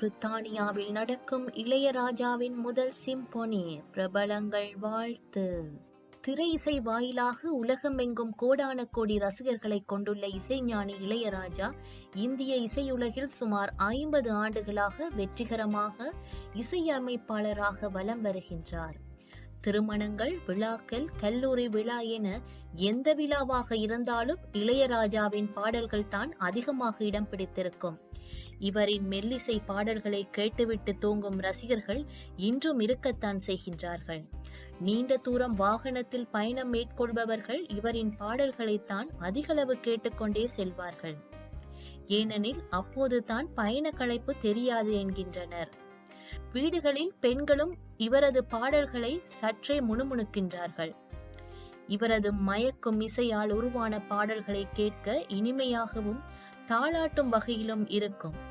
பிரித்தானியாவில் நடக்கும் இளையராஜாவின் முதல் சிம்பொனி பிரபலங்கள் வாழ்த்து. திரை இசை வாயிலாக உலகமெங்கும் கோடான கோடி ரசிகர்களை கொண்டுள்ள இசைஞானி இளையராஜா இந்திய இசையுலகில் சுமார் ஐம்பது ஆண்டுகளாக வெற்றிகரமாக இசையமைப்பாளராக வலம் வருகின்றார். திருமணங்கள் விழாக்கள் கல்லூரி விழா என எந்த விழாவாக இருந்தாலும் இளையராஜாவின் பாடல்கள் தான் அதிகமாக இடம் பிடித்திருக்கும். இவரின் மெல்லிசை பாடல்களை கேட்டுவிட்டு தூங்கும் ரசிகர்கள் இன்றும் இருக்கத்தான் செய்கின்றார்கள். நீண்ட தூரம் வாகனத்தில் பயணம் மேற்கொள்பவர்கள் இவரின் பாடல்களைத்தான் அதிகளவு கேட்டுக்கொண்டே செல்வார்கள். ஏனெனில் அப்போதுதான் பயண களைப்பு தெரியாது என்கின்றனர். வீடுகளில் பெண்களும் இவரது பாடல்களை சற்றே முணுமுணுக்கின்றார்கள். இவரது மயக்கும் இசையால் உருவான பாடல்களை கேட்க இனிமையாகவும் தாளாட்டும் வகையிலும் இருக்கும்.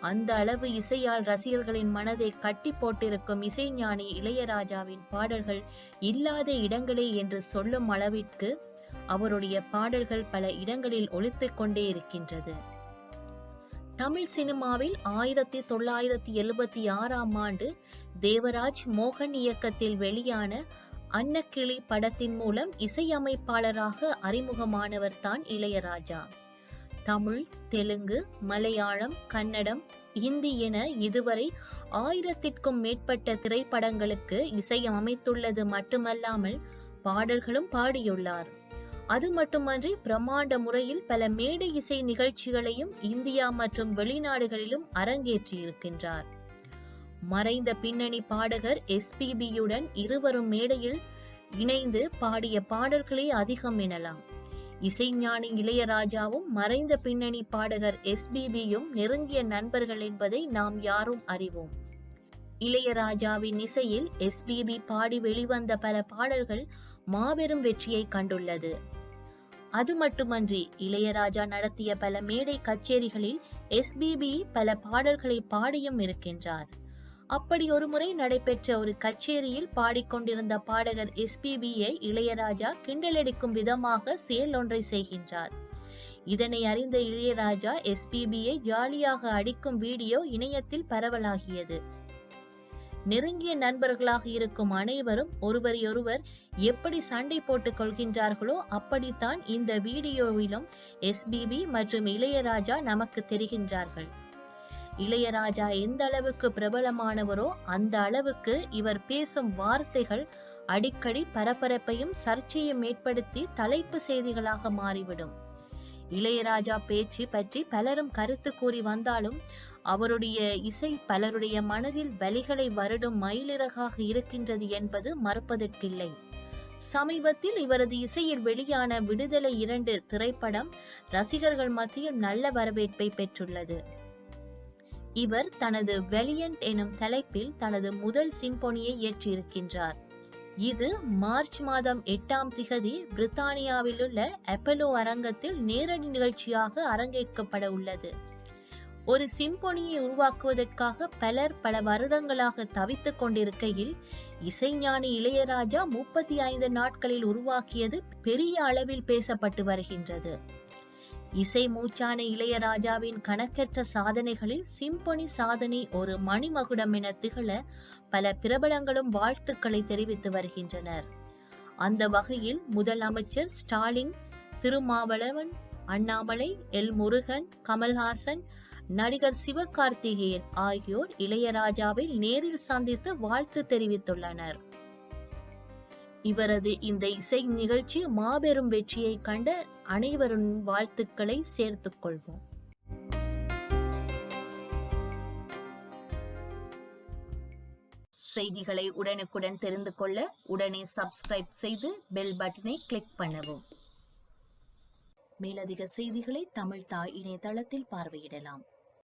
அந்த அளவு இசையால் ரசிகர்களின் மனதை கட்டி போட்டிருக்கும் இசைஞானி இளையராஜாவின் பாடல்கள் இல்லாத இடங்களே என்று சொல்லும் அளவிற்கு அவருடைய பாடல்கள் பல இடங்களில் ஒலித்துக் கொண்டே இருக்கின்றது. தமிழ் சினிமாவில் ஆயிரத்தி தொள்ளாயிரத்தி எழுபத்தி ஆறாம் ஆண்டு தேவராஜ் மோகன் இயக்கத்தில் வெளியான அன்னக்கிளி படத்தின் மூலம் இசையமைப்பாளராக அறிமுகமானவர் தான் இளையராஜா. தமிழ் தெலுங்கு மலையாளம் கன்னடம் இந்தி என இதுவரை ஆயிரத்திற்கும் மேற்பட்ட திரைப்படங்களுக்கு இசையமைத்துள்ளது மட்டுமல்லாமல் பாடல்களும் பாடியுள்ளார். அது மட்டுமன்றி பிரம்மாண்ட முறையில் பல மேடை இசை நிகழ்ச்சிகளையும் இந்தியா மற்றும் வெளிநாடுகளிலும் அரங்கேற்றியிருக்கின்றார். மறைந்த பின்னணி பாடகர் எஸ்பிபியுடன் இருவரும் மேடையில் இணைந்து பாடிய பாடல்களே அதிகம் எனலாம். இசைஞானி இளையராஜாவும் மறைந்த பின்னணி பாடகர் எஸ்பிபியும் நெருங்கிய நண்பர்கள் என்பதை நாம் யாரும் அறிவோம். இளையராஜாவின் இசையில் எஸ்பிபி பாடி வெளிவந்த பல பாடல்கள் மாபெரும் வெற்றியை கண்டுள்ளது. அது மட்டுமன்றி இளையராஜா நடத்திய பல மேடை கச்சேரிகளில் எஸ்பிபி பல பாடல்களை பாடியும் இருக்கின்றார். அப்படி ஒருமுறை நடைபெற்ற ஒரு கச்சேரியில் பாடிக்கொண்டிருந்த பாடகர் எஸ்பிபியை இளையராஜா கிண்டலடிக்கும் விதமாக செயல் ஒன்றை செய்கின்றார். இதனை அறிந்த இளையராஜா எஸ்பிபியை ஜாலியாக அடிக்கும் வீடியோ இணையத்தில் பரவலாகியது. நெருங்கிய நண்பர்களாக இருக்கும் அனைவரும் ஒருவரையொருவர் எப்படி சண்டை போட்டுக் கொள்கின்றார்களோ அப்படித்தான் இந்த வீடியோவிலும் எஸ்பிபி மற்றும் இளையராஜா நமக்கு தெரிகின்றார்கள். இளையராஜா எந்த அளவுக்கு பிரபலமானவரோ அந்த அளவுக்கு இவர் பேசும் வார்த்தைகள் அடிக்கடி பரபரப்பையும் சர்ச்சையும் ஏற்படுத்தி தலைப்பு செய்திகளாக மாறிவிடும். இளையராஜா பேச்சு பற்றி பலரும் கருத்து கூறி வந்தாலும் அவருடைய இசை பலருடைய மனதில் வலிகளை வருடும் மயிலிறகாக இருக்கின்றது என்பது மறுப்பதற்கில்லை. சமீபத்தில் இவரது இசையில் வெளியான விடுதலை இரண்டு திரைப்படம் ரசிகர்கள் மத்தியில் நல்ல வரவேற்பை பெற்றுள்ளது. இவர் தனது வெலியன்ட் எனும் தலைப்பில் தனது முதல் சிம்பொனியை இயற்றியிருக்கின்றார் இது மார்ச் மாதம் எட்டாம் திகதி பிரித்தானியாவில் உள்ள அப்பலோ அரங்கத்தில் நேரடி நிகழ்ச்சியாக அரங்கேற்கப்பட உள்ளது. ஒரு சிம்பொனியை உருவாக்குவதற்காக பலர் பல வருடங்களாக தவித்துக் கொண்டிருக்கையில் இசைஞானி இளையராஜா முப்பத்தி ஐந்து நாட்களில் உருவாக்கியது பெரிய அளவில் பேசப்பட்டு வருகின்றது. இசை மூச்சான இளையராஜாவின் கணக்கற்ற சாதனைகளில் சிம்பொனி சாதனை ஒரு மணிமகுடம் என திகழ பல பிரபலங்களும் வாழ்த்துக்களை தெரிவித்து வருகின்றனர். அந்த வகையில் முதலமைச்சர் ஸ்டாலின் திருமாவளவன் அண்ணாமலை எல் முருகன் கமல்ஹாசன் நடிகர் சிவகார்த்திகேயன் ஆகியோர் இளையராஜாவை நேரில் சந்தித்து வாழ்த்து தெரிவித்துள்ளனர். இவரது இந்த இசை நிகழ்ச்சி மாபெரும் வெற்றியை கண்ட அனைவரும் வாழ்த்துக்களை சேர்த்துக் கொள்வோம். செய்திகளை உடனுக்குடன் தெரிந்து கொள்ள உடனே சப்ஸ்கிரைப் செய்து பெல் பட்டனை கிளிக் பண்ணவும். மேலதிக செய்திகளை தமிழ் தாய் இணையதளத்தில் பார்வையிடலாம்.